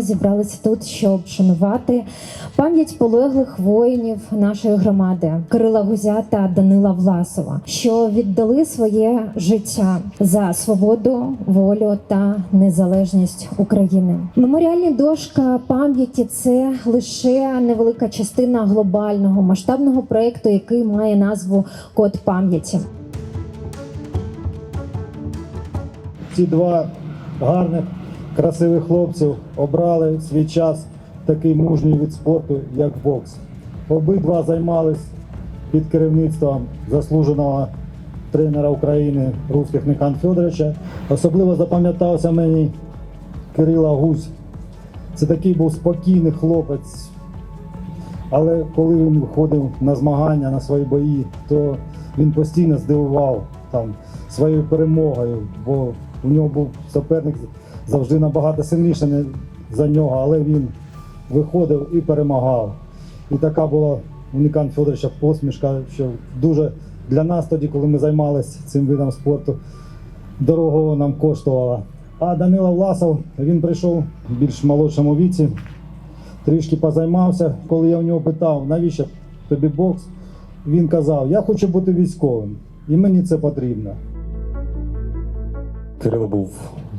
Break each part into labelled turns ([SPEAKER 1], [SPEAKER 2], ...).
[SPEAKER 1] зібралися тут, щоб шанувати пам'ять полеглих воїнів нашої громади Кирила Гузя та Данила Власова, що віддали своє життя за свободу, волю та незалежність України. Меморіальна дошка пам'яті це лише невелика частина глобального масштабного проекту, який має назву Код пам'яті.
[SPEAKER 2] ці два гарних, красивих хлопців обрали в свій час такий мужній від спорту, як бокс. Обидва займались під керівництвом заслуженого тренера України Русських Нихан Федоровича. Особливо запам'ятався мені Кирила Гусь. Це такий був спокійний хлопець. Але коли він виходив на змагання, на свої бої, то він постійно здивував там своєю перемогою, бо у нього був суперник завжди набагато сильніший не- за нього, але він виходив і перемагав. І така була у Нікан Федоровича посмішка, що дуже для нас тоді, коли ми займалися цим видом спорту, дорого нам коштувала. А Данила Власов він прийшов в більш молодшому віці, трішки позаймався. Коли я у нього питав, навіщо тобі бокс, він казав: Я хочу бути військовим, і мені це потрібно.
[SPEAKER 3] Кирило був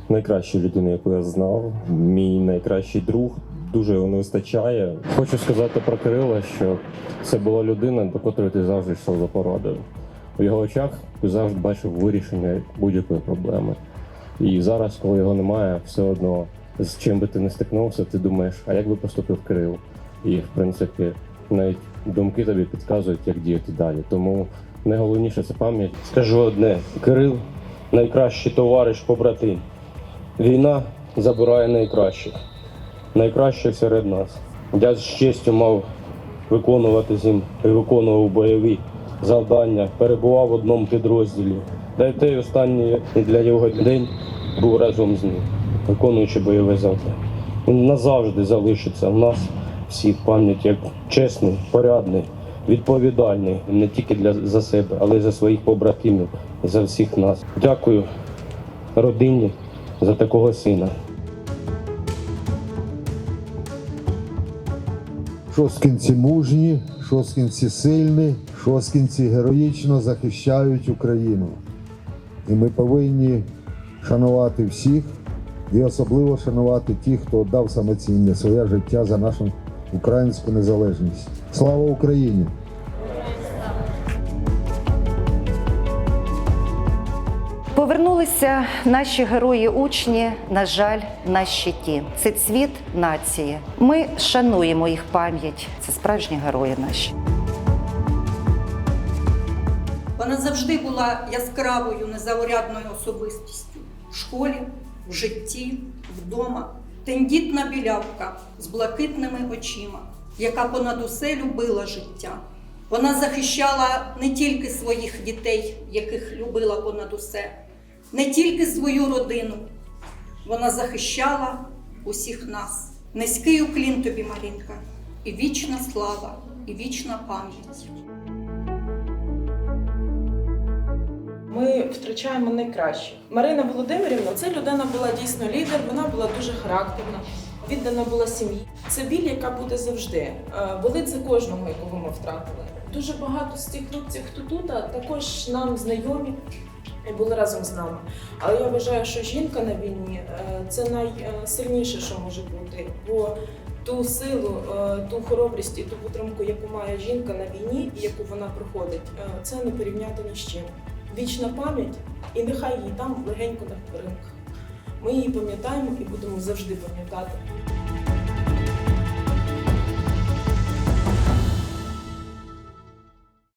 [SPEAKER 3] найкращою людиною, яку я знав. Мій найкращий друг. Дуже його не вистачає. Хочу сказати про Кирила, що це була людина, до котрої ти завжди йшов за порадою. У його очах ти завжди бачив вирішення будь-якої проблеми. І зараз, коли його немає, все одно з чим би ти не стикнувся, ти думаєш, а як би поступив Кирил? І в принципі, навіть думки тобі підказують, як діяти далі. Тому найголовніше це пам'ять.
[SPEAKER 4] Скажу одне: Кирил найкращий товариш побратим. Війна забирає найкращих, найкращих серед нас. Я з честю мав виконувати з ним і виконував бойові завдання, перебував в одному підрозділі. Та й той останній для його день був разом з ним, виконуючи бойове завдання. Він назавжди залишиться в нас всіх в пам'яті як чесний, порядний, відповідальний не тільки для за себе, але й за своїх побратимів, за всіх нас. Дякую родині за такого сина.
[SPEAKER 5] Шосткінці мужні, шосткінці сильні, шосткінці героїчно захищають Україну. І ми повинні шанувати всіх і особливо шанувати тих, хто віддав саме цінне своє життя за нашу українську незалежність. Слава Україні!
[SPEAKER 6] Повернулися наші герої-учні, на жаль, на щиті. Це цвіт нації. Ми шануємо їх пам'ять. Це справжні герої наші.
[SPEAKER 7] Вона завжди була яскравою незаурядною особистістю в школі, в житті, вдома. Тендітна білявка з блакитними очима, яка понад усе любила життя. Вона захищала не тільки своїх дітей, яких любила понад усе, не тільки свою родину. Вона захищала усіх нас. Низький уклін тобі, Марінка, і вічна слава, і вічна пам'ять.
[SPEAKER 8] Ми втрачаємо найкраще. Марина Володимирівна це людина була дійсно лідер, вона була дуже характерна, віддана була сім'ї. Це біль, яка буде завжди. Е, Болить за кожного, якого ми втратили. Дуже багато з тих хлопців, хто тут, також нам знайомі і були разом з нами. Але я вважаю, що жінка на війні е, це найсильніше, що може бути. Бо ту силу, е, ту хоробрість і ту підтримку, яку має жінка на війні і яку вона проходить, е, це не порівняти ні з чим. Вічна пам'ять, і нехай її там легенько на хвилинках. Ми її пам'ятаємо і будемо завжди пам'ятати.